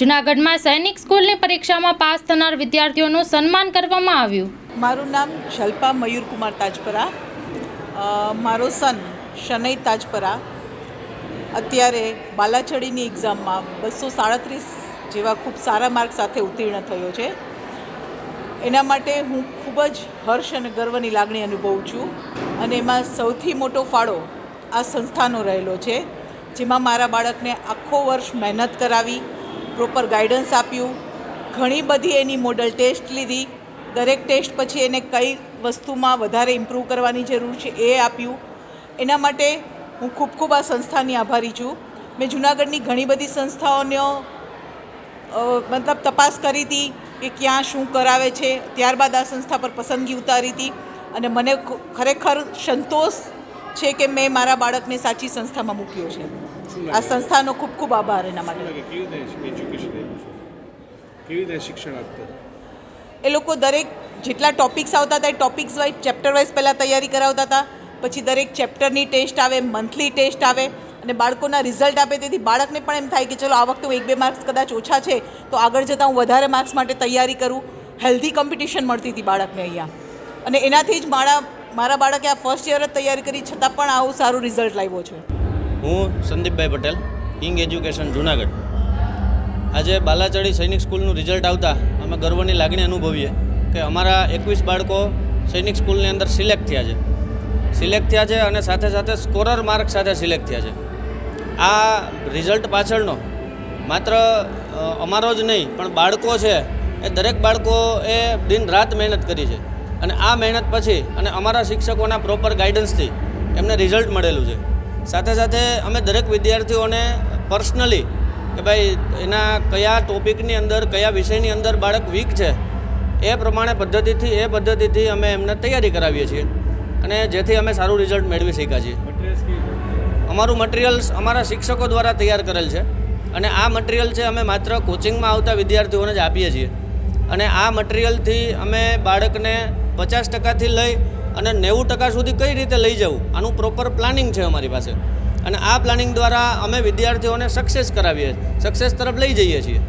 જૂનાગઢમાં સૈનિક સ્કૂલની પરીક્ષામાં પાસ થનાર વિદ્યાર્થીઓનું સન્માન કરવામાં આવ્યું. મારું નામ શલ્પા મયુરકુમાર તાજપરા. મારો સન શનૈ તાજપરા. અત્યારે બાલાચડીની એક્ઝામમાં બસો સાડત્રીસ જેવા ખૂબ સારા માર્ક સાથે ઉત્તીર્ણ થયો છે. એના માટે હું ખૂબ જ હર્ષ અને ગર્વની લાગણી અનુભવું છું અને એમાં સૌથી મોટો ફાળો આ સંસ્થાનો રહેલો છે, જેમાં મારા બાળકને આખો વર્ષ મહેનત કરાવી પ્રોપર ગાઈડન્સ આપ્યું. ઘણી બધી એની મોડલ ટેસ્ટ લીધી. દરેક ટેસ્ટ પછી એને કઈ વસ્તુમાં વધારે ઇમ્પ્રૂવ કરવાની જરૂર છે એ આપ્યું. એના માટે હું ખૂબ ખૂબ આ સંસ્થાની આભારી છું. મેં જુનાગઢની ઘણી બધી સંસ્થાઓનો મતલબ તપાસ કરી હતી કે ક્યાં શું કરાવે છે. ત્યારબાદ આ સંસ્થા પર પસંદગી ઉતારી હતી. અને મને ખરેખર સંતોષ છે કે મેં મારા બાળકને સાચી સંસ્થામાં મૂક્યો છે. આ સંસ્થાનો ખૂબ ખૂબ આભાર એના માટે. કેવી રીતે શિક્ષણ આપતા? એ લોકો દરેક જેટલા ટોપિક્સ આવતા હતા એ ટોપિક્સ વાઇઝ ચેપ્ટર વાઇઝ પહેલાં તૈયારી કરાવતા હતા પછી દરેક ચેપ્ટરની ટેસ્ટ આવે મંથલી ટેસ્ટ આવે અને બાળકોના રિઝલ્ટ આપે. તેથી બાળકને પણ એમ થાય કે ચલો આ વખતે હું એક બે માર્ક્સ કદાચ ઓછા છે તો આગળ જતાં હું વધારે માર્ક્સ માટે તૈયારી કરું. હેલ્ધી કોમ્પિટિશન મળતી હતી બાળકને અહીંયા. અને એનાથી જ મારા મારા બાળકે આ ફર્સ્ટ યર જ તૈયારી કરી, છતાં પણ આવું સારું રિઝલ્ટ લાવ્યો છે. હું સંદીપભાઈ પટેલ કિંગ એજ્યુકેશન જુનાગઢ. આજે બાલાચડી સૈનિક સ્કૂલનું રિઝલ્ટ આવતા અમે ગર્વની લાગણી અનુભવીએ કે અમારા એકવીસ બાળકો સૈનિક સ્કૂલની અંદર સિલેક્ટ થયા છે. સિલેક્ટ થયા છે અને સાથે સાથે સ્કોરર માર્ક સાથે સિલેક્ટ થયા છે. આ રિઝલ્ટ પાછળનો માત્ર અમારો જ નહીં, પણ બાળકો છે એ દરેક બાળકો એ દિન રાત મહેનત કરી છે. અને આ મહેનત પછી અને અમારા શિક્ષકોના પ્રોપર ગાઈડન્સથી એમને રિઝલ્ટ મળેલું છે. સાથે સાથે અમે દરેક વિદ્યાર્થીઓને પર્સનલી કે ભાઈ એના કયા ટોપિકની અંદર કયા વિષયની અંદર બાળક વીક છે એ પ્રમાણે પદ્ધતિથી એ પદ્ધતિથી અમે એમને તૈયારી કરાવીએ છીએ. અને જેથી અમે સારું રિઝલ્ટ મેળવી શક્યા છીએ. અમારું મટીરિયલ્સ અમારા શિક્ષકો દ્વારા તૈયાર કરેલ છે. અને આ મટીરિયલ છે અમે માત્ર કોચિંગમાં આવતા વિદ્યાર્થીઓને જ આપીએ છીએ. અને આ મટીરિયલથી અમે બાળકને પચાસ ટકાથી લઈ અને નેવું ટકા સુધી કઈ રીતે લઈ જવું? આનું પ્રોપર પ્લાનિંગ છે અમારી પાસે. અને આ પ્લાનિંગ દ્વારા અમે વિદ્યાર્થીઓને સક્સેસ કરાવીએ સક્સેસ તરફ લઈ જઈએ છીએ.